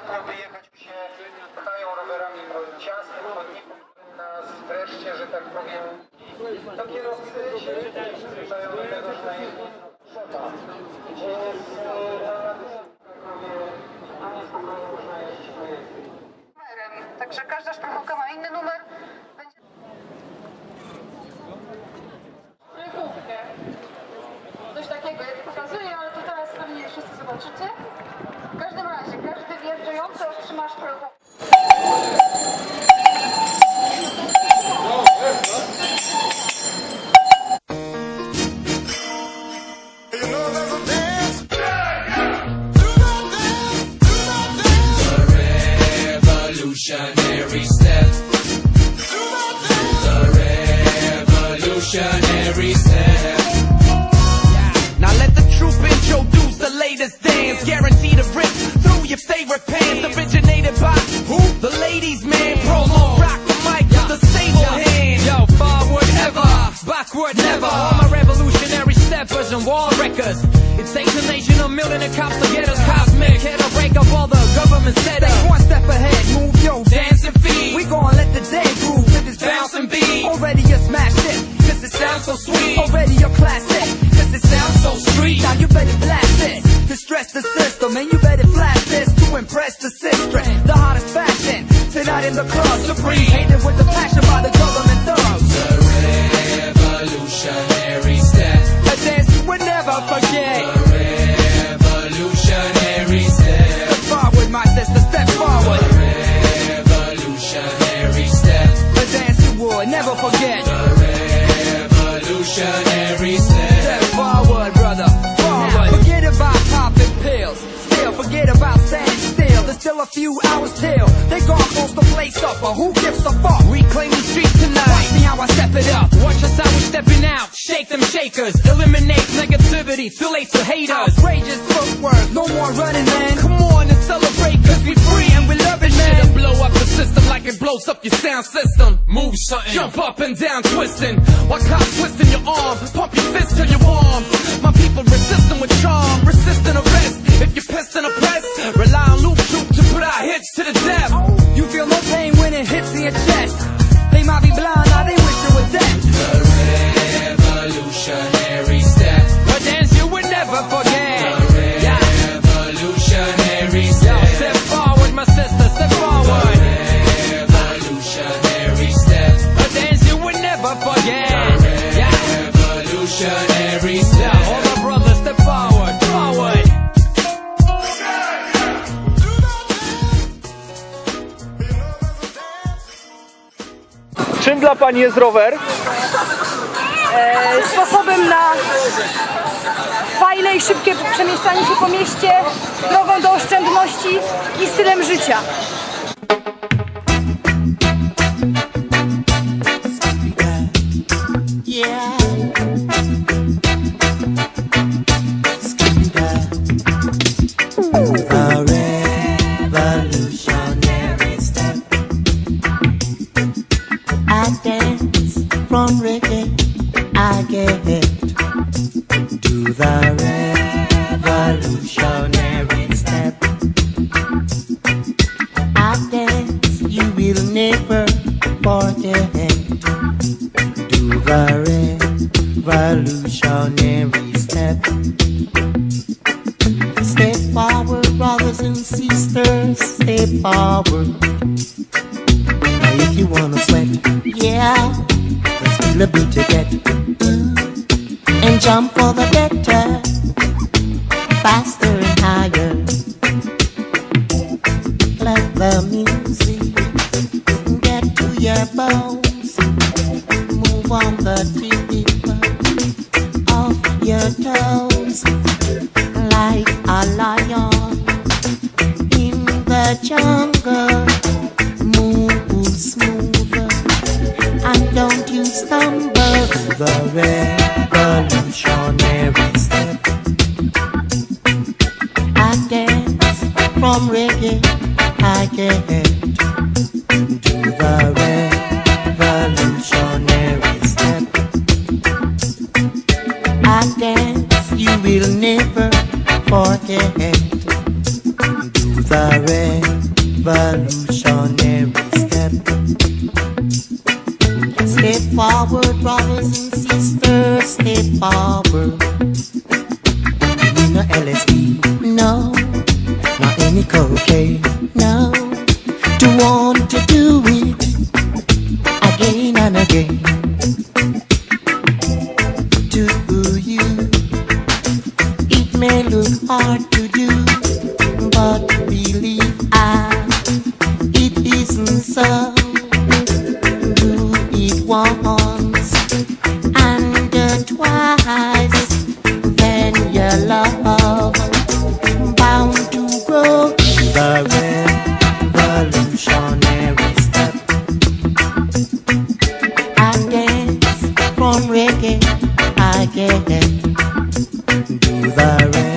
Wyjechać się, pchają rowerami po ciasnym chodniku, nas wreszcie, że tak powiem, to kierowcy się przyzwyczają do tego, że na jednym trzeba. Gdzie jest. Także każda szpachówka ma inny numer. Będzie... Coś takiego, jak pokazuję, ale to teraz pewnie wszyscy zobaczycie. Dance. revolutionary step. Dance. Revolutionary step. Latest dance. Guaranteed to rip through your favorite pants. Originated by who? The ladies, man. Promo rock the mic with the stable hand. Yo, forward ever, backward never. All my revolutionary steppers and wall wreckers. It takes a nation, a million of cops to get us cosmic. Here to break up all the government setup. Tonight in the club, supreme. Hated with the passion by the government thugs. Revolutionary step. A dance you would never forget. The Revolutionary step. Step forward, my sister, step forward. The Revolutionary step. A dance you would never forget. The Revolutionary step. Step forward, brother. Forward. Forget about popping pills. Still, forget about standing still. There's still a few hours till up. But who gives a fuck? Reclaim the streets tonight. Watch me how I step it up. Watch us how we stepping out. Shake them shakers. Eliminate negativity. Too late to haters. Outrageous footwork. No more running, man. Come on and celebrate. Cause we free and we love it, man. Shit'll blow up the system like it blows up your sound system. Move something. Jump up and down, twisting. While cops twisting your arm. Pump your fist till you're warm. Dla Pani jest rower? e, sposobem na fajne i szybkie przemieszczanie się po mieście, drogą do oszczędności i stylem życia. Yeah. Dance from reggae. I get it to the revolutionary step. I dance, you will never forget do the revolutionary step. Step forward, brothers and sisters, step forward. You wanna sweat, yeah, let's feel a beat to get. And jump for the better, faster and higher. Let the music get to your bones move on the tip of your toes like a lion in the jungle. The revolutionary step. I dance from reggae. I get to the revolutionary step. I dance, you will never forget. Do the revolutionary step. Step forward, brothers and sisters, step forward. No LSD, no, not any cocaine, no. To want to do it again and again. Reggae, I get to the